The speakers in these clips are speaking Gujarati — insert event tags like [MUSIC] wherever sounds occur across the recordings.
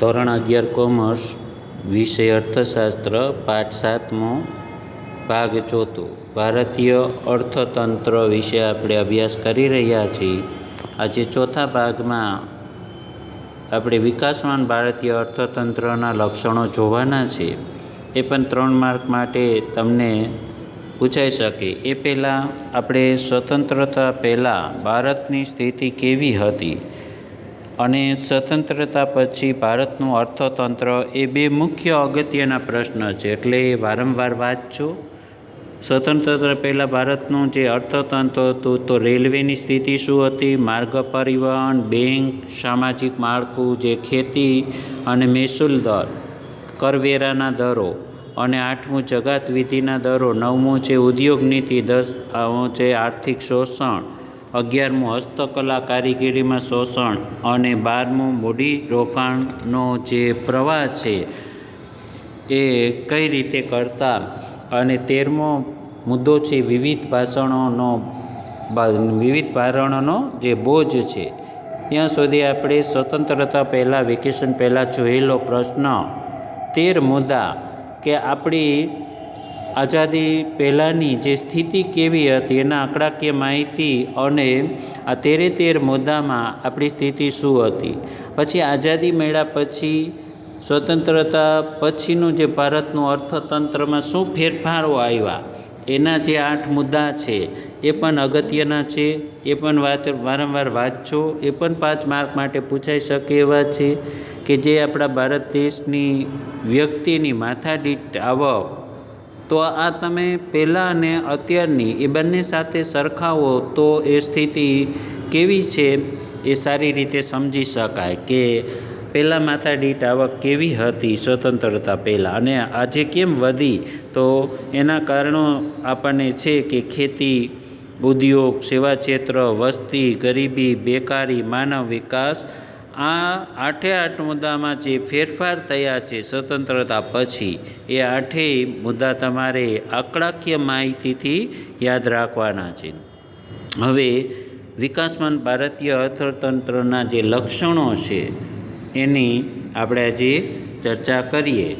ધોરણ અગિયાર કોમર્સ, વિષય અર્થશાસ્ત્ર, પાઠ સાતમો ભાગ ચોથો. ભારતીય અર્થતંત્ર વિશે આપણે અભ્યાસ કરી રહ્યા છીએ. આજે ચોથા ભાગમાં આપણે વિકાસમાન ભારતીય અર્થતંત્રના લક્ષણો જોવાના છે. એ પણ ત્રણ માર્ક માટે તમને પૂછાઈ શકે. એ પહેલાં આપણે સ્વતંત્રતા પહેલાં ભારતની સ્થિતિ કેવી હતી? અને સ્વતંત્રતા પછી ભારતનું અર્થતંત્ર એ બે મુખ્ય અગત્યના પ્રશ્ન છે. એટલે એ વારંવાર વાંચજો સ્વતંત્રતા પહેલાં ભારતનું જે અર્થતંત્ર હતું તો રેલવેની સ્થિતિ શું હતી? માર્ગ પરિવહન, બેંક, સામાજિક માળખું, જે ખેતી અને મહેસૂલ દર, કરવેરાના દરો અને આઠમું જગાત વિધિના દરો, નવમું છે ઉદ્યોગ નીતિ, દસ છે આર્થિક શોષણ. અગિયારમું હસ્તકલા કારીગીરીમાં શોષણ અને બારમું મૂડી રોકાણનો જે પ્રવાહ છે, એ કઈ રીતે કરતા અને તેરમો મુદ્દો છે વિવિધ ભાષણોનો વિવિધ ભાષણોનો જે બોજ છે. ત્યાં સુધી આપણે સ્વતંત્રતા પહેલાં, વેકેશન પહેલાં જોયેલો પ્રશ્ન, તેર મુદ્દા કે આપણી આઝાદી પહેલાંની જે સ્થિતિ કેવી હતી એના આંકડાકીય માહિતી અને આ તેરે તેર મુદ્દામાં આપણી સ્થિતિ શું હતી. પછી આઝાદી મળ્યા પછી સ્વતંત્રતા પછીનું જે ભારતનું અર્થતંત્રમાં શું ફેરફારો આવ્યા, એના જે આઠ મુદ્દા છે એ પણ અગત્યના છે. એ પણ વાંચ વારંવાર વાંચો એ પણ પાંચ માર્ક માટે પૂછાઈ શકે એવા છે કે જે આપણા ભારત દેશની વ્યક્તિની માથાદીઠ આવક તો આ તમે પહેલાં અને અત્યારની એ બંને સાથે સરખાવો તો એ સ્થિતિ કેવી છે એ સારી રીતે સમજી શકાય કે પહેલાં માથાદીઠ આવક કેવી હતી, સ્વતંત્રતા પહેલાં અને આજે કેમ વધી? તો એના કારણો આપણને છે કે ખેતી, ઉદ્યોગ, સેવા ક્ષેત્ર, વસ્તી, ગરીબી, બેકારી, માનવ વિકાસ આ આઠે આઠ મુદ્દામાં જે ફેરફાર થયા છે સ્વતંત્રતા પછી, એ આઠેય મુદ્દા તમારે આંકડાકીય માહિતીથી યાદ રાખવાના છે. હવે, વિકાસમાન ભારતીય અર્થતંત્રના જે લક્ષણો છે, એની આપણે આજે ચર્ચા કરીએ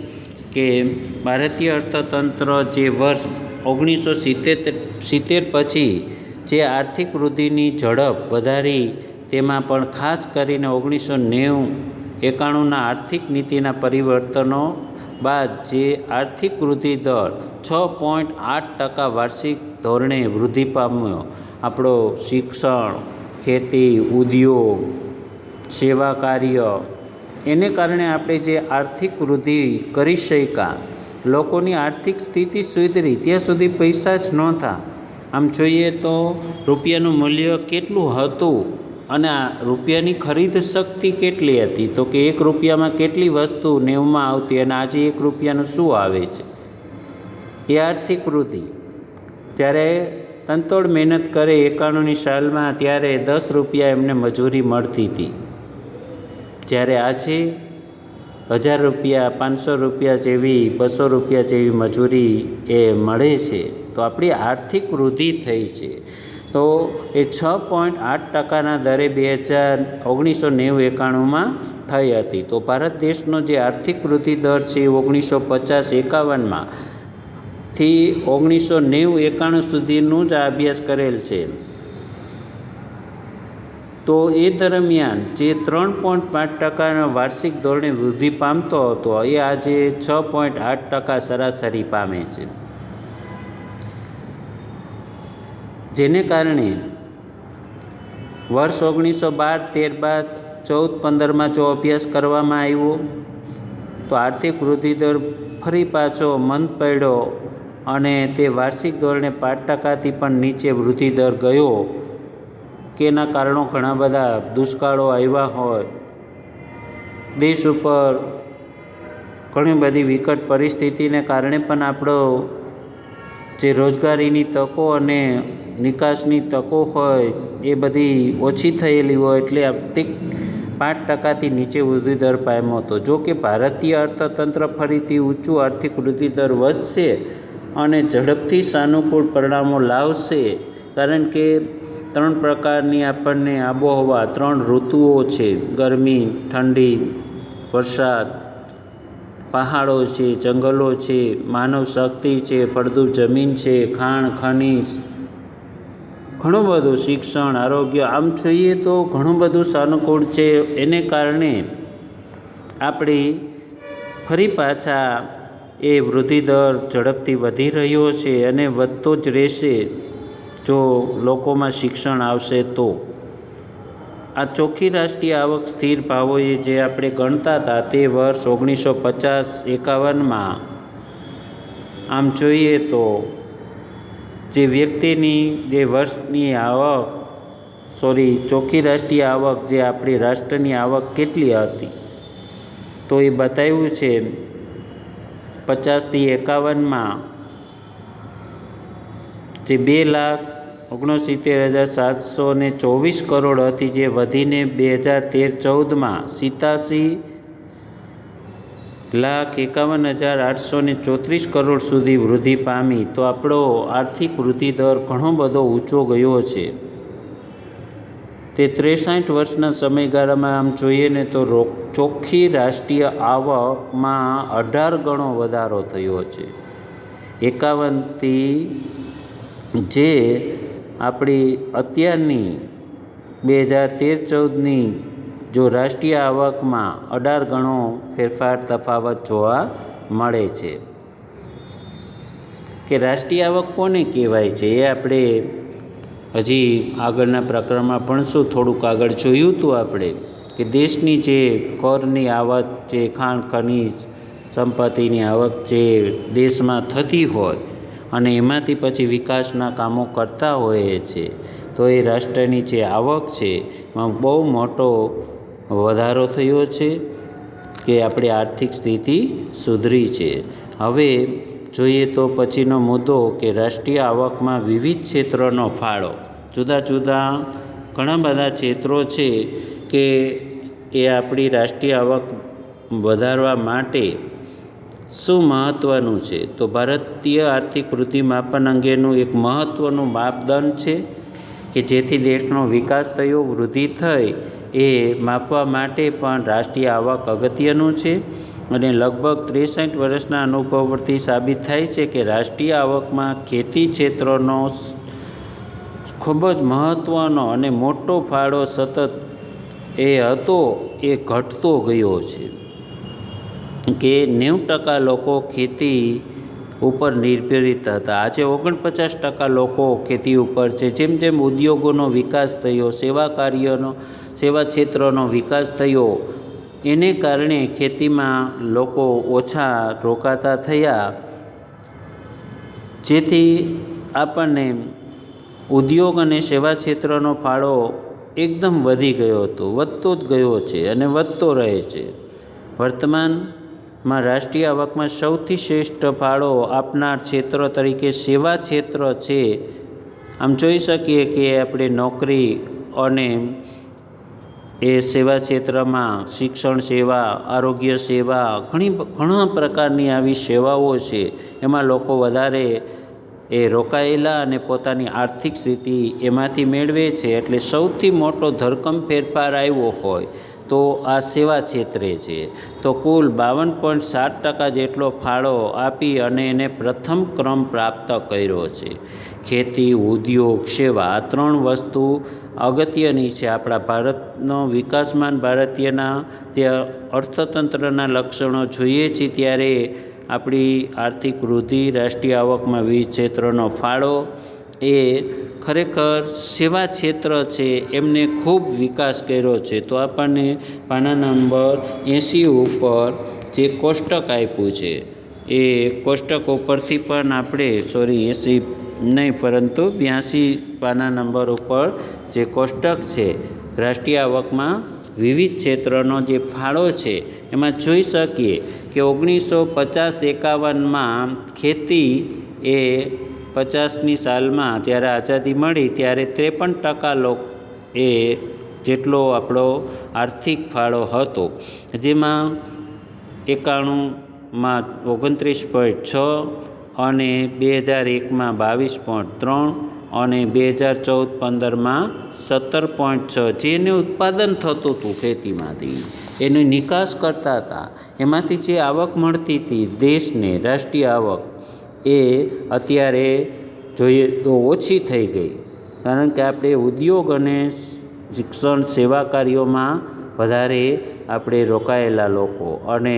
કે ભારતીય અર્થતંત્ર જે વર્ષ ઓગણીસો સિત્તેર સિત્તેર પછી જે આર્થિક વૃદ્ધિની ઝડપ વધારી તેમાં પણ ખાસ કરીને ઓગણીસો નેવું એકાણુંના આર્થિક નીતિના પરિવર્તનો બાદ જે આર્થિક વૃદ્ધિ દર છ પોઈન્ટ આઠ ટકા વાર્ષિક ધોરણે વૃદ્ધિ પામ્યો. આપણો શિક્ષણ, ખેતી, ઉદ્યોગ, સેવા કાર્ય, એને કારણે આપણે જે આર્થિક વૃદ્ધિ કરી શક્યા, લોકોની આર્થિક સ્થિતિ સુધરી, ત્યાં સુધી પૈસા જ નહોતા. આમ જોઈએ તો રૂપિયાનું મૂલ્ય કેટલું હતું? અને રૂપિયાની ખરીદ શક્તિ કેટલી હતી? તો કે એક રૂપિયામાં કેટલી વસ્તુ નેવમાં આવતી અને આજે એક રૂપિયાનું શું આવે છે? એ આર્થિક વૃદ્ધિ. જ્યારે તંતોડ મહેનત કરે એકાણુંની સાલમાં, ત્યારે દસ રૂપિયા એમને મજૂરી મળતી હતી. જ્યારે આજે હજાર રૂપિયા, પાંચસો રૂપિયા જેવી, બસો રૂપિયા જેવી મજૂરી એ મળે છે, તો આપણી આર્થિક વૃદ્ધિ થઈ છે. તો એ છ પોઈન્ટ આઠ ટકાના દરે બે હજાર ઓગણીસો નેવું એકાણુંમાં થઈ હતી. તો ભારત દેશનો જે આર્થિક વૃદ્ધિ દર છે એ ઓગણીસો પચાસ એકાવનમાં થી ઓગણીસો નેવું એકાણું સુધીનું જ અભ્યાસ કરેલ છે. તો એ દરમિયાન જે ત્રણ પોઈન્ટ પાંચ ટકાના વાર્ષિક ધોરણે વૃદ્ધિ પામતો હતો, એ આજે છ પોઈન્ટ આઠ ટકા સરાસરી પામે છે. જેને કારણે વર્ષ ઓગણીસો બાર, તેર બાદ ચૌદ, પંદરમાં જો અભ્યાસ કરવામાં આવ્યો, તો આર્થિક વૃદ્ધિ દર ફરી પાછો મંદ પડ્યો અને તે વાર્ષિક ધોરણે પાંચ ટકાથી પણ નીચે વૃદ્ધિ દર ગયો કે એના કારણો ઘણા બધા દુષ્કાળો આવ્યા હોય. દેશ ઉપર ઘણી બધી વિકટ પરિસ્થિતિને કારણે પણ આપણો જે રોજગારીની તકો અને નિકાસની તકો હોય, એ બધી ઓછી થયેલી હોય એટલે આર્થિક પાંચ ટકાથી નીચે વૃદ્ધિ દર પામ્યો હતો. જો કે ભારતીય અર્થતંત્ર ફરીથી ઊંચું આર્થિક વૃદ્ધિ દર વધશે અને ઝડપથી સાનુકૂળ પરિણામો લાવશે, કારણ કે ત્રણ પ્રકારની આપણને આબોહવા, ત્રણ ઋતુઓ છે. ગરમી, ઠંડી, વરસાદ, પહાડો છે, જંગલો છે, માનવ શક્તિ છે, ફળદ્રુપ જમીન છે, ખાણ, ખનીજ ઘણું બધું શિક્ષણ, આરોગ્ય, આમ જોઈએ તો ઘણું બધું સાનુકૂળ છે. એને કારણે આપણે ફરી પાછા એ વૃદ્ધિદર ઝડપથી વધી રહ્યો છે અને વધતો જ રહેશે જો લોકોમાં શિક્ષણ આવશે તો. આ ચોખ્ખી રાષ્ટ્રીય આવક સ્થિર ભાવોએ જે આપણે ગણતા હતા તે વર્ષ ઓગણીસો પચાસ એકાવનમાં આમ જોઈએ તો જે વ્યક્તિની, જે વર્ષની આવક સોરી ચોખ્ખી રાષ્ટ્રીય આવક જે આપણી રાષ્ટ્રની આવક કેટલી હતી? તો એ બતાવ્યું છે પચાસથી એકાવનમાં જે બે લાખ ઓગણસિત્તેર હજાર સાતસો ને ચોવીસ કરોડ હતી, જે વધીને બે હજાર તેર ચૌદમાં સિત્યાસી લાખ એકાવન હજાર આઠસો ને ચોત્રીસ કરોડ સુધી વૃદ્ધિ પામી તો આપણો આર્થિક વૃદ્ધિ દર ઘણો બધો ઊંચો ગયો છે. તે ત્રેસાઠ વર્ષના સમયગાળામાં આમ જોઈએ ને તો ચોખ્ખી રાષ્ટ્રીય આવકમાં અઢાર ગણો વધારો થયો છે. એકાવનથી જે આપણી અત્યારની બે હજાર તેર ચૌદની જો રાષ્ટ્રીય આવકમાં અઢાર ગણો ફેરફાર તફાવત જોવા મળે છે. કે રાષ્ટ્રીય આવક કોને કહેવાય છે એ આપણે હજી આગળના પ્રકરણમાં ભણશું થોડુંક આગળ જોયું હતું આપણે. કે દેશની જે કરની આવક જે ખાણ ખનીજ સંપત્તિની આવક જે દેશમાં થતી હોય અને એમાંથી પછી વિકાસના કામો કરતા હોઈએ છે, તો એ રાષ્ટ્રની જે આવક છે એમાં બહુ મોટો વધારો થયો છે કે આપણી આર્થિક સ્થિતિ સુધરી છે. હવે જોઈએ તો પછીનો મુદ્દો કે રાષ્ટ્રીય આવકમાં વિવિધ ક્ષેત્રોનો ફાળો. જુદા જુદા ઘણા બધા ક્ષેત્રો છે કે એ આપણી રાષ્ટ્રીય આવક વધારવા માટે શું મહત્ત્વનું છે? તો ભારતીય આર્થિક વૃદ્ધિ માપન અંગેનું એક મહત્ત્વનું માપદંડ છે કે જેથી દેશનો વિકાસ થયો, વૃદ્ધિ થઈ એ માપવા માટે પણ રાષ્ટ્રીય આવક અગત્યનું છે અને લગભગ ત્રેસઠ વર્ષના અનુભવ પરથી સાબિત થાય છે કે રાષ્ટ્રીય આવકમાં ખેતી ક્ષેત્રનો ખૂબ જ મહત્ત્વનો અને મોટો ફાળો સતત એ હતો, એ ઘટતો ગયો છે. કે નેવું ટકા લોકો ખેતી ઉપર નિર્ભરિત હતા. આજે ઓગણપચાસ ટકા લોકો ખેતી ઉપર છે. જેમ જેમ ઉદ્યોગોનો વિકાસ થયો, સેવા કાર્યનો, સેવા ક્ષેત્રનો વિકાસ થયો, એને કારણે ખેતીમાં લોકો ઓછા રોકાતા થયા. જેથી આપણને ઉદ્યોગ અને સેવા ક્ષેત્રનો ફાળો એકદમ વધી ગયો હતો, વધતો જ ગયો છે અને વધતો રહે છે. વર્તમાનમાં રાષ્ટ્રીય આવકમાં સૌથી શ્રેષ્ઠ ફાળો આપનાર ક્ષેત્ર તરીકે સેવા ક્ષેત્ર છે. આમ જોઈ શકીએ કે આપણે નોકરી અને એ સેવા ક્ષેત્રમાં શિક્ષણ સેવા, આરોગ્ય સેવા, ઘણી ઘણા પ્રકારની આવી સેવાઓ છે. એમાં લોકો વધારે એ રોકાયેલા અને પોતાની આર્થિક સ્થિતિ એમાંથી મેળવે છે. એટલે સૌથી મોટો ધરકમ ફેરફાર આવ્યો હોય તો આ સેવા ક્ષેત્રે છે. તો કુલ બાવન પોઈન્ટ સાત ટકા જેટલો ફાળો આપી અને એને પ્રથમ ક્રમ પ્રાપ્ત કર્યો છે. ખેતી, ઉદ્યોગ, સેવા આ ત્રણ વસ્તુ અગત્યની છે. આપણા ભારતનો વિકાસમાન ભારતીયના તે અર્થતંત્રના લક્ષણો જોઈએ છીએ ત્યારે આપણી આર્થિક વૃદ્ધિ, રાષ્ટ્રીય આવકમાં વિવિધ ક્ષેત્રનો ફાળો એ ખરેખર સેવા ક્ષેત્ર છે, એમને ખૂબ વિકાસ કર્યો છે. તો આપણને પાના નંબર એંસી ઉપર જે કોષ્ટક આપ્યું છે, એ કોષ્ટક ઉપરથી પણ આપણે સોરી એંસી નહીં, પરંતુ બ્યાસી પાના નંબર ઉપર જે કોષ્ટક છે, રાષ્ટ્રીય આવકમાં વિવિધ ક્ષેત્રનો જે ફાળો છે, એમાં જોઈ શકીએ કે ઓગણીસો પચાસ એકાવનમાં ખેતી એ પચાસની સાલમાં જ્યારે આઝાદી મળી ત્યારે ત્રેપન ટકા એ જેટલો આપણો આર્થિક ફાળો હતો. જેમાં એકાણુંમાં ઓગણત્રીસ પોઈન્ટ છ અને બે હજાર એકમાં બાવીસ પોઈન્ટ ત્રણ અને બે હજાર ચૌદ પંદરમાં સત્તર પોઈન્ટ છ જેને ઉત્પાદન થતું હતું ખેતીમાંથી. એની નિકાસ કરતા હતા. એમાંથી જે આવક મળતી હતી દેશને રાષ્ટ્રીય આવક એ અત્યારે જોઈએ તો ઓછી થઈ ગઈ. કારણ કે આપણે ઉદ્યોગ અને શિક્ષણ સેવા કાર્યોમાં વધારે આપણે રોકાયેલા લોકો અને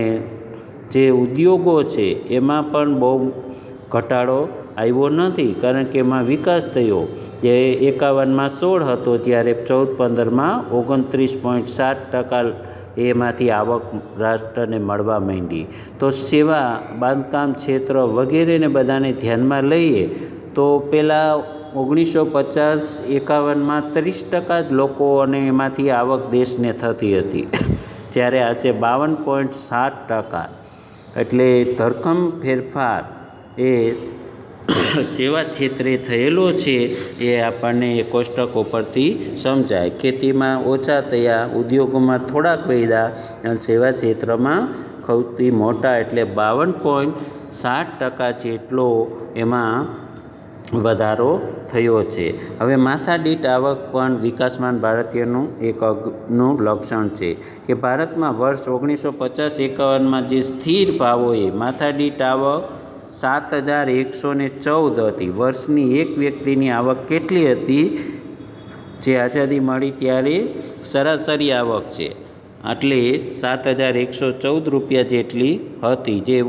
જે ઉદ્યોગો છે એમાં પણ બહુ ઘટાડો આવ્યો નથી. કારણ કે એમાં વિકાસ થયો જે એકાવનમાં સોળ હતો, ત્યારે ચૌદ પંદરમાં ઓગણત્રીસ પોઈન્ટ સાત ટકા એમાંથી આવક રાષ્ટ્રને મળવા માંડી. તો સેવા, બાંધકામ ક્ષેત્ર વગેરેને બધાને ધ્યાનમાં લઈએ, તો પહેલાં ઓગણીસો પચાસ એકાવનમાં ત્રીસ ટકા જ લોકો અને એમાંથી આવક દેશને થતી હતી. જ્યારે આજે બાવન પોઈન્ટ સાત ટકા. એટલે ધરખમ ફેરફાર એ [COUGHS] સેવા ક્ષેત્રે થયેલો છે એ આપણને એ કોષ્ટકો પરથી સમજાય. ખેતીમાં ઓછા થયા, ઉદ્યોગોમાં થોડાક પૈદા અને સેવા ક્ષેત્રમાં સૌથી મોટા એટલે બાવન પોઈન્ટ સાત ટકા જેટલો એમાં વધારો થયો છે. હવે માથાદીઠ આવક પણ વિકાસમાન ભારતીયનું એક અગનું લક્ષણ છે કે ભારતમાં વર્ષ ઓગણીસો પચાસ એકાવનમાં જે સ્થિર ભાવોએ માથાદીઠ આવક સાત હજાર એકસો ને ચૌદ હતી. વર્ષની એક વ્યક્તિની આવક કેટલી હતી? જે આઝાદી મળી ત્યારે સરાસરી આવક છે. એટલે સાત હજાર એકસો ચૌદ રૂપિયા જેટલી હતી, જે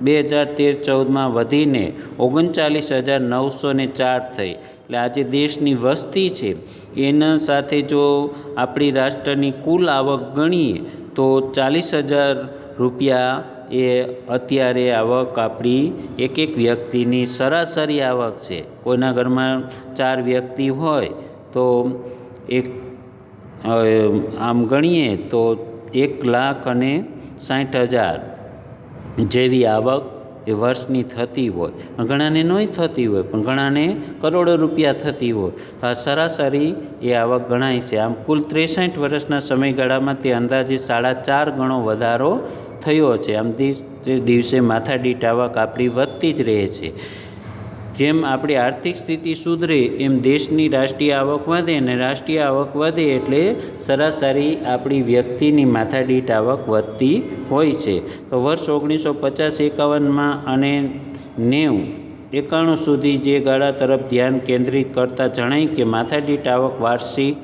બે હજાર તેર ચૌદમાં વધીને ઓગણચાલીસ હજાર નવસો ને ચાર થઈ. એટલે આજે દેશની વસ્તી છે, એના સાથે જો આપણી રાષ્ટ્રની કુલ આવક ગણીએ, તો ચાલીસ હજાર રૂપિયા એ અત્યારે આવક આપણી એક એક વ્યક્તિની સરાસરી આવક છે. કોઈના ઘરમાં ચાર વ્યક્તિ હોય તો એક આમ ગણીએ તો એક લાખ અને સાઠ હજાર જેવી આવક એ વર્ષની થતી હોય. ઘણાને નહીં થતી હોય, પણ ઘણાને કરોડો રૂપિયા થતી હોય. આ સરાસરી એ આવક ગણાય છે. આમ કુલ ત્રેસઠ વર્ષના સમયગાળામાં તે અંદાજે સાડા ચાર ગણો વધારો થયો છે. આમ દિવસે માથાદીઠ આવક આપણી વધતી જ રહે છે. જેમ આપણી આર્થિક સ્થિતિ સુધરે, એમ દેશની રાષ્ટ્રીય આવક વધે અને રાષ્ટ્રીય આવક વધે એટલે સરાસરી આપણી વ્યક્તિની માથાદીઠ આવક વધતી હોય છે. તો વર્ષ ઓગણીસો પચાસ એકાવનમાં અને નેવું એકાણું સુધી જે ગાળા તરફ ધ્યાન કેન્દ્રિત કરતાં જણાય કે માથાદીઠ આવક વાર્ષિક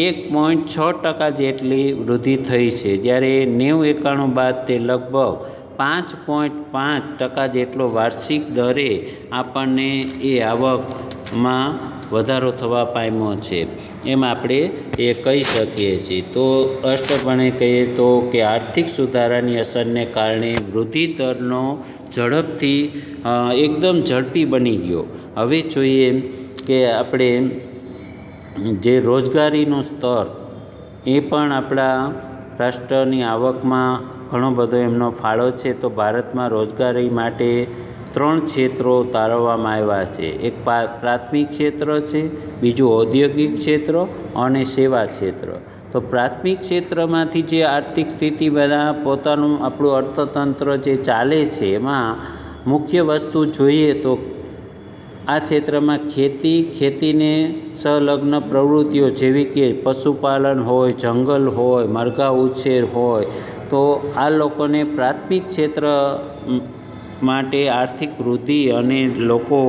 એક પોઈન્ટ છ ટકા જેટલી વૃદ્ધિ થઈ છે. જ્યારે નેવું એકાણું બાદ તે લગભગ પાંચ પોઈન્ટ પાંચ ટકા જેટલો વાર્ષિક દરે આપણને એ આવકમાં વધારો થવા પામ્યો છે. એમ આપણે એ કહી શકીએ છીએ. તો સ્પષ્ટપણે કહીએ તો કે આર્થિક સુધારાની અસરને કારણે વૃદ્ધિ દરનો ઝડપથી એકદમ ઝડપી બની ગયો. હવે જોઈએ કે આપણે જે રોજગારીનું સ્તર, એ પણ આપણા રાષ્ટ્રની આવકમાં ઘણો બધો એમનો ફાળો છે, તો ભારતમાં રોજગારી માટે ત્રણ ક્ષેત્રો તારવવામાં આવ્યા છે. એક પ્રાથમિક ક્ષેત્ર છે, બીજું ઔદ્યોગિક ક્ષેત્ર અને સેવા ક્ષેત્ર. તો પ્રાથમિક ક્ષેત્રમાંથી જે આર્થિક સ્થિતિ બધા પોતાનું આપણું અર્થતંત્ર જે ચાલે છે, એમાં મુખ્ય વસ્તુ જોઈએ તો આ ક્ષેત્રમાં ખેતી, ખેતીને સંલગ્ન પ્રવૃત્તિઓ જેવી કે પશુપાલન હોય, જંગલ હોય, મરઘા ઉછેર હોય, તો આ લોકોને પ્રાથમિક ક્ષેત્ર માટે આર્થિક વૃદ્ધિ અને લોકો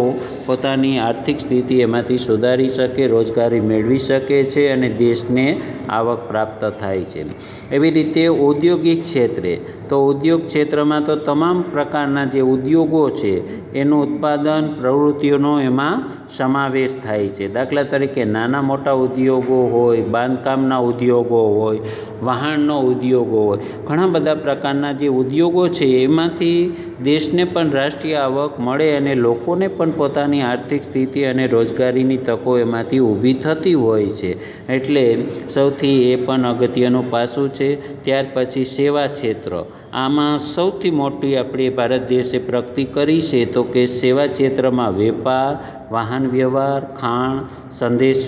પોતાની આર્થિક સ્થિતિ એમાંથી સુધારી શકે, રોજગારી મેળવી શકે છે અને દેશને આવક પ્રાપ્ત થાય છે. એવી રીતે ઔદ્યોગિક ક્ષેત્રે, તો ઉદ્યોગ ક્ષેત્રમાં તો તમામ પ્રકારના જે ઉદ્યોગો છે, એનું ઉત્પાદન પ્રવૃત્તિઓનો એમાં સમાવેશ થાય છે. દાખલા તરીકે નાના મોટા ઉદ્યોગો હોય, બાંધકામના ઉદ્યોગો હોય, વાહનનો ઉદ્યોગો હોય, ઘણા બધા પ્રકારના જે ઉદ્યોગો છે, એમાંથી દેશને પણ રાષ્ટ્રીય આવક મળે અને લોકોને પણ પોતાની આર્થિક સ્થિતિ અને રોજગારીની તકો એમાંથી ઊભી થતી હોય છે. એટલે સૌથી એ પણ અગત્યનું પાસું છે. ત્યાર પછી સેવા ક્ષેત્ર. આમાં સૌથી મોટી આપણી ભારત દેશે પ્રગતિ કરી છે તો કે સેવા ક્ષેત્રમાં વેપાર, વાહન વ્યવહાર, ખાણ, સંદેશ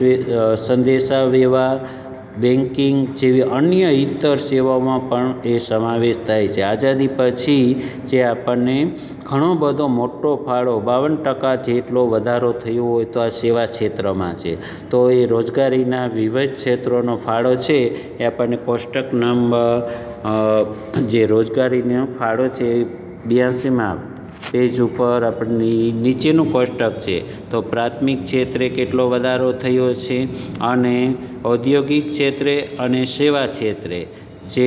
સંદેશા વ્યવહાર બેન્કિંગ જેવી અન્ય ઇતર સેવાઓમાં પણ એ સમાવેશ થાય છે. આઝાદી પછી જે આપણને ઘણો બધો મોટો ફાળો બાવન ટકા જેટલો વધારો થયો હોય તો આ સેવા ક્ષેત્રમાં છે. તો એ રોજગારીના વિવિધ ક્ષેત્રોનો ફાળો છે. એ આપણને કોષ્ટક નંબર જે રોજગારીનો ફાળો છે એ બ્યાસીમાં પેજ ઉપર આપણી નીચેનું કોષ્ટક છે. તો પ્રાથમિક ક્ષેત્રે કેટલો વધારો થયો છે અને ઔદ્યોગિક ક્ષેત્રે અને સેવા ક્ષેત્રે? જે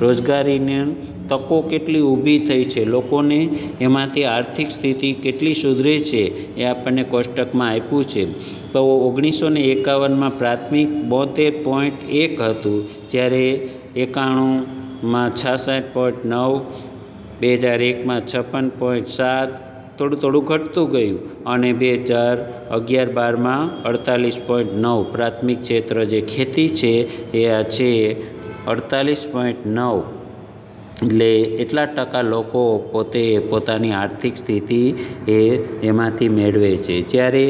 રોજગારીની તકો કેટલી ઊભી થઈ છે, લોકોને એમાંથી આર્થિક સ્થિતિ કેટલી સુધરે છે એ આપણને કોષ્ટકમાં આપ્યું છે. તો ઓગણીસો ને એકાવનમાં પ્રાથમિક બોતેર પોઈન્ટ એક હતું, જ્યારે એકાણુંમાં છાસઠ પોઈન્ટ નવ બે હજાર એકમાં છપ્પન પોઈન્ટ સાત થોડું થોડું ઘટતું ગયું અને બે હજાર અગિયાર બારમાં અડતાલીસ પોઈન્ટ નવ પ્રાથમિક ક્ષેત્ર જે ખેતી છે એ આ છે અડતાલીસ પોઈન્ટ નવ. એટલે એટલા ટકા લોકો પોતે પોતાની આર્થિક સ્થિતિ એ એમાંથી મેળવે છે. જ્યારે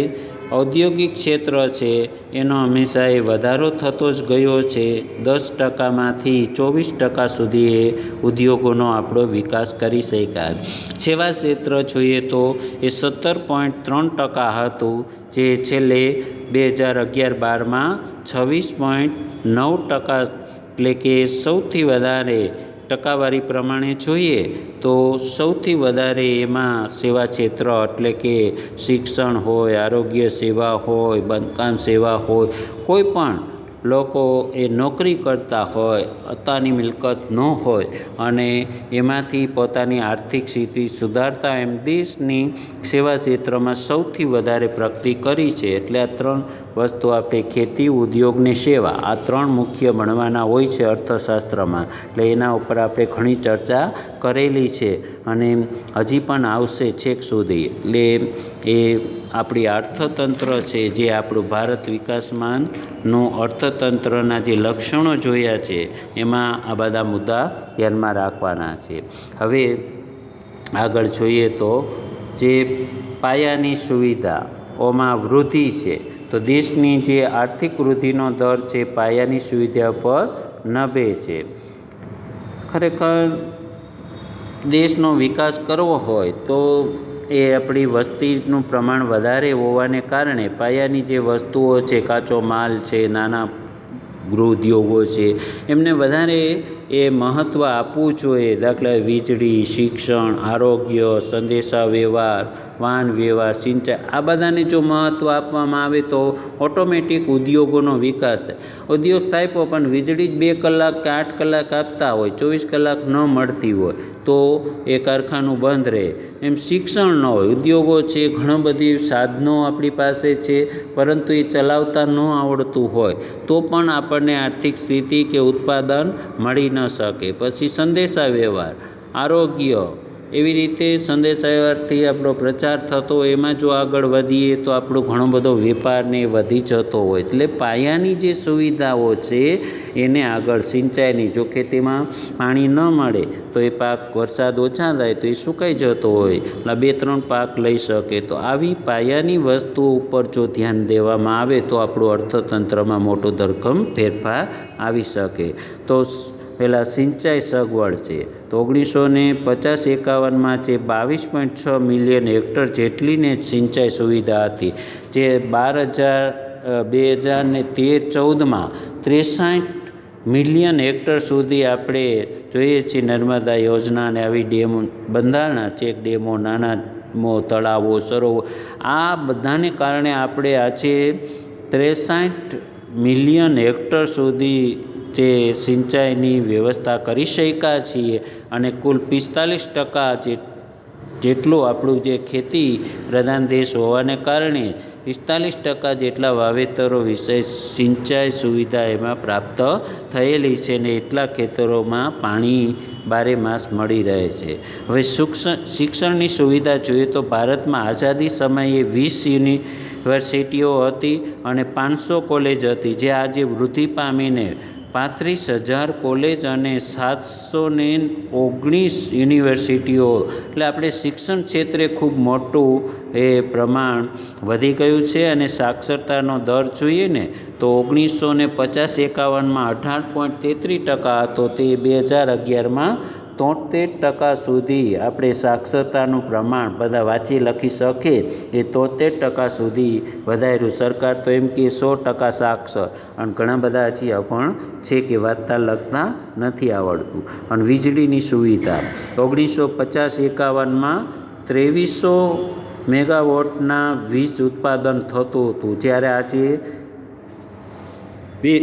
ઔદ્યોગિક ક્ષેત્ર છે, એનો હંમેશા એ વધારો થતો જ ગયો છે. દસ ટકામાંથી ચોવીસ ટકા સુધી એ ઉદ્યોગોનો આપણો વિકાસ કરી શક્યા. સેવા ક્ષેત્ર જોઈએ તો એ સત્તર પોઈન્ટ ત્રણ ટકા હતું, જે છેલ્લે બે હજાર અગિયાર બારમાં છવ્વીસ પોઈન્ટ નવ ટકા એટલે કે સૌથી વધારે ટકાવારી પ્રમાણે જોઈએ તો સૌથી વધારે એમાં સેવા ક્ષેત્ર એટલે કે શિક્ષણ હોય, આરોગ્ય સેવા હોય, બંધકામ સેવા હોય, કોઈ પણ લોકો એ નોકરી કરતા હોય અત્તાની મિલકત ન હોય અને એમાંથી પોતાની આર્થિક સ્થિતિ સુધારતા એમ દેશની સેવા ક્ષેત્રમાં સૌથી વધારે પ્રગતિ કરી છે. એટલે આ ત્રણ વસ્તુ આપે, ખેતી ઉદ્યોગની સેવા. આ ત્રણ મુખ્ય ભણવાના હોય છે અર્થશાસ્ત્રમાં. એટલે એના ઉપર આપણે ઘણી ચર્ચા કરેલી છે અને હજી પણ આવશે છેક સુધી. એટલે એ આપણી અર્થતંત્ર છે જે આપણું ભારત વિકાસમાનનું અર્થતંત્રના જે લક્ષણો જોયા છે, એમાં આ બધા મુદ્દા ધ્યાનમાં રાખવાના છે. હવે આગળ જોઈએ તો જે પાયાની સુવિધા ઓમાં વૃદ્ધિ છે. તો દેશની જે આર્થિક વૃદ્ધિનો દર છે, પાયાની સુવિધા પર નભે છે. ખરેખર દેશનો વિકાસ કરવો હોય તો એ આપણી વસ્તીનું પ્રમાણ વધારે હોવાને કારણે પાયાની જે વસ્તુઓ છે, કાચો માલ છે, નાના ગૃહ ઉદ્યોગો છે. એમને વધારે એ મહત્ત્વ આપવું જોઈએ. દાખલા વીજળી, શિક્ષણ, આરોગ્ય, સંદેશા વ્યવહાર, વાહન વ્યવહાર, સિંચાઈ, આ બધાને જો મહત્ત્વ આપવામાં આવે તો ઓટોમેટિક ઉદ્યોગોનો વિકાસ થાય. ઉદ્યોગ થાય પણ વીજળી જ બે કલાક કે આઠ કલાક આપતા હોય, ચોવીસ કલાક ન મળતી હોય, તો એ કારખાનું બંધ રહે. એમ શિક્ષણ ન હોય. ઉદ્યોગો છે, ઘણા બધી સાધનો આપણી પાસે છે, પરંતુ એ ચલાવતા ન આવડતું હોય, તો પણ આપણને આર્થિક સ્થિતિ કે ઉત્પાદન મળી ન શકે. પછી સંદેશા વ્યવહાર આરોગ્ય એવી રીતે સંદેશાવ્યવહારથી આપણો પ્રચાર થતો એમાં જો આગળ વધીએ તો આપણો ઘણો બધો વેપારને વધી જતો હોય. એટલે પાયાની જે સુવિધાઓ છે, એને આગળ સિંચાઈની, જો ખેતીમાં પાણી ન મળે, તો એ પાક વરસાદ ઓછા થાય, તો એ સુકાઈ જતો હોય. એટલે બે ત્રણ પાક લઈ શકે. તો આવી પાયાની વસ્તુઓ ઉપર જો ધ્યાન દેવામાં આવે, તો આપણું અર્થતંત્રમાં મોટો ધરખમ ફેરફાર આવી શકે. તો પહેલાં સિંચાઈ સગવડ છે. તો ઓગણીસો ને પચાસ એકાવનમાં જે બાવીસ પોઈન્ટ છ મિલિયન હેક્ટર જેટલીને સિંચાઈ સુવિધા હતી, જે બાર હજાર બે હજાર ને તેર ચૌદમાં ત્રેસાઠ મિલિયન હેક્ટર સુધી આપણે જોઈએ છીએ નર્મદા યોજના અને આવી ડેમ બંધારણા ચેક ડેમો નાના તળાવો, સરોવર, આ બધાને કારણે આપણે આજે ત્રેસાઠ મિલિયન હેક્ટર સુધી તે સિંચાઈની વ્યવસ્થા કરી શક્યા છીએ અને કુલ પિસ્તાલીસ ટકા જે જેટલું આપણું જે ખેતી પ્રધાન દેશ હોવાને કારણે પિસ્તાલીસ ટકા જેટલા વાવેતરો વિશે સિંચાઈ સુવિધા એમાં પ્રાપ્ત થયેલી છે ને એટલા ખેતરોમાં પાણી બારે માસ મળી રહે છે. હવે શિક્ષણ શિક્ષણની સુવિધા જોઈએ તો ભારતમાં આઝાદી સમયે વીસ યુનિવર્સિટીઓ હતી અને પાંચસો કોલેજ હતી જે આજે વૃદ્ધિ પામીને પાંત્રીસ હજાર કોલેજ અને સાતસો ને ઓગણીસ યુનિવર્સિટીઓ એટલે આપણે શિક્ષણ ક્ષેત્રે ખૂબ મોટું એ પ્રમાણ વધી ગયું છે અને સાક્ષરતાનો દર જોઈએ ને, તો ઓગણીસો ને પચાસ એકાવનમાં અઢાર પોઈન્ટ તેત્રીસ ટકા હતો. તે બે હજાર અગિયારમાં તોતેર ટકા સુધી આપણે સાક્ષરતાનું પ્રમાણ બધા વાંચી લખી શકે એ તોતેર ટકા સુધી વધાર્યું. સરકાર તો એમ કે સો ટકા સાક્ષર. અને ઘણા બધા હજી અભણ છે કે વાંચતા લખતા નથી આવડતું. અને વીજળીની સુવિધા. ઓગણીસો પચાસ એકાવનમાં ત્રેવીસો મેગાવોટના વીજ ઉત્પાદન થતું હતું જ્યારે આજે બે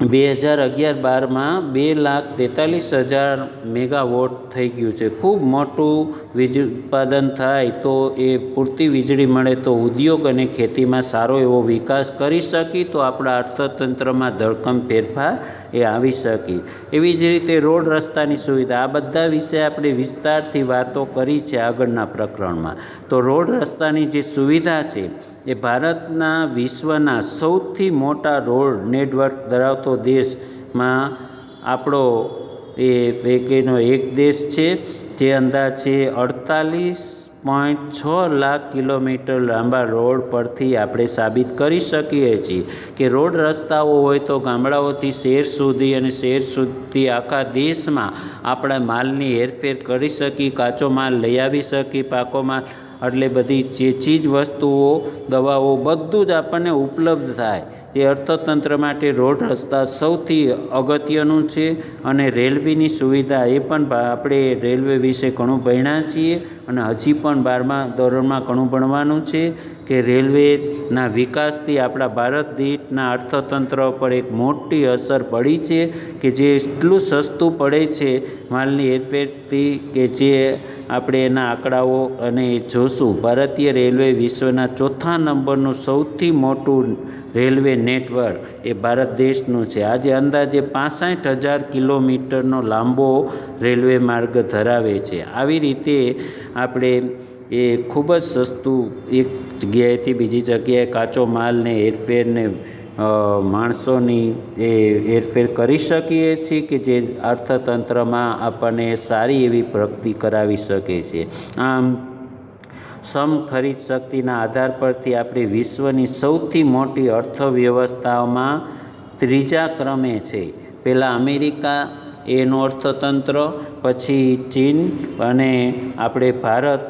બે હજાર અગિયાર બારમાં બે લાખ તેતાલીસ હજાર મેગાવોટ થઈ ગયું છે. ખૂબ મોટું વીજ ઉત્પાદન થાય તો એ પૂરતી વીજળી મળે તો ઉદ્યોગ અને ખેતીમાં સારો એવો વિકાસ કરી શકી તો આપણા અર્થતંત્રમાં ધરખમ ફેરફાર એ આવી શકી. એવી જ રીતે રોડ રસ્તાની સુવિધા, આ બધા વિશે આપણે વિસ્તારથી વાતો કરી છે આગળના પ્રકરણમાં. તો રોડ રસ્તાની જે સુવિધા છે એ ભારતના વિશ્વના સૌથી મોટા રોડ નેટવર્ક ધરાવતો દેશમાં આપણો એ પૈકીનો એક દેશ છે. જે અંદાજે અડતાલીસ પોઈન્ટ છ લાખ કિલોમીટર લાંબા રોડ પરથી આપણે સાબિત કરી શકીએ છીએ કે રોડ રસ્તાઓ હોય તો ગામડાઓથી શહેર સુધી અને શહેર સુધી આખા દેશમાં આપણા માલની હેરફેર કરી શકી, કાચો માલ લઈ આવી શકી, પાકો માલ એટલે બધી જે ચીજ વસ્તુઓ દવાઓ બધું જ આપણને ઉપલબ્ધ થાય. એ અર્થતંત્ર માટે રોડ રસ્તા સૌથી અગત્યનું છે અને રેલવેની સુવિધા એ પણ આપણે રેલવે વિશે ઘણું ભણ્યા છીએ અને હજી પણ બારમા ધોરણમાં ઘણું ભણવાનું છે કે રેલવેના વિકાસથી આપણા ભારત દેશના અર્થતંત્ર પર એક મોટી અસર પડી છે કે જે એટલું સસ્તું પડે છે માલની હેરફેરથી કે જે આપણે એના આંકડાઓ અને જોશું. ભારતીય રેલવે વિશ્વના ચોથા નંબરનું સૌથી મોટું રેલવે નેટવર્ક એ ભારત દેશનું છે. આજે અંદાજે પાસઠ હજાર કિલોમીટરનો લાંબો રેલવે માર્ગ ધરાવે છે. આવી રીતે આપણે એ ખૂબ જ સસ્તું એક જગ્યાએથી બીજી જગ્યાએ કાચો માલને, હેરફેરને માણસોની એ હેરફેર કરી શકીએ છીએ કે જે અર્થતંત્રમાં આપણને સારી એવી પ્રગતિ કરાવી શકે છે. આમ સમ ખરીદ શક્તિના આધાર પરથી આપણે વિશ્વની સૌથી મોટી અર્થવ્યવસ્થાઓમાં ત્રીજા ક્રમે છે. પહેલાં અમેરિકા, એનું અર્થતંત્ર, પછી ચીન અને આપણે ભારત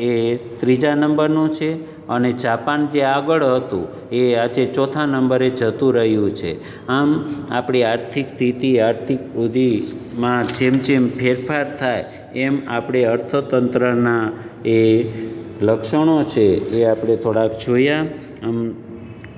એ ત્રીજા નંબરનું છે અને જાપાન જે આગળ હતું એ આજે ચોથા નંબરે જતું રહ્યું છે. આમ, આપણી આર્થિક સ્થિતિ, આર્થિક વૃદ્ધિમાં જેમ જેમ ફેરફાર થાય એમ આપણે અર્થતંત્રના એ લક્ષણો છે એ આપણે થોડાક જોયા. આમ,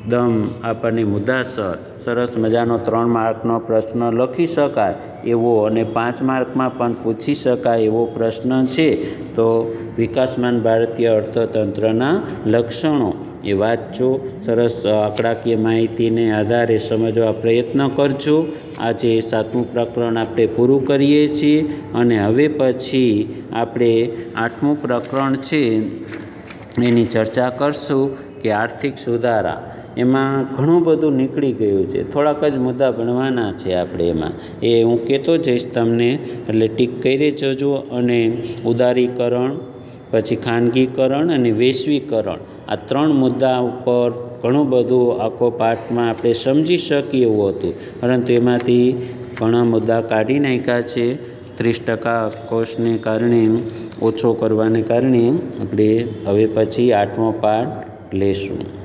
દમ આપણને મુદ્દાસર, સરસ મજાનો ત્રણ માર્કનો પ્રશ્ન લખી શકાય એવો અને પાંચ માર્કમાં પણ પૂછી શકાય એવો પ્રશ્ન છે. તો વિકાસમાન ભારતીય અર્થતંત્રના લક્ષણો. એ વાંચજો સરસ આંકડાકીય માહિતીને આધારે સમજવા પ્રયત્ન કરજો આજે સાતમું પ્રકરણ આપણે પૂરું કરીએ છીએ અને હવે પછી આપણે આઠમું પ્રકરણ છે એની ચર્ચા કરશું કે આર્થિક સુધારા. એમાં ઘણું બધું નીકળી ગયું છે. થોડાક જ મુદ્દા ભણવાના છે આપણે એમાં. એ હું કહેતો જઈશ તમને, એટલે ટીક કરી જજો અને ઉદારીકરણ, પછી ખાનગીકરણ અને વૈશ્વિકરણ. આ ત્રણ મુદ્દા ઉપર ઘણું બધું આખો પાઠમાં આપણે સમજી શકીએ એવું હતું. પરંતુ એમાંથી ઘણા મુદ્દા કાઢી નાખ્યા છે. ત્રીસ ટકા કોષને કારણે, ઓછો કરવાને કારણે આપણે હવે પછી આઠમો પાઠ લેશું.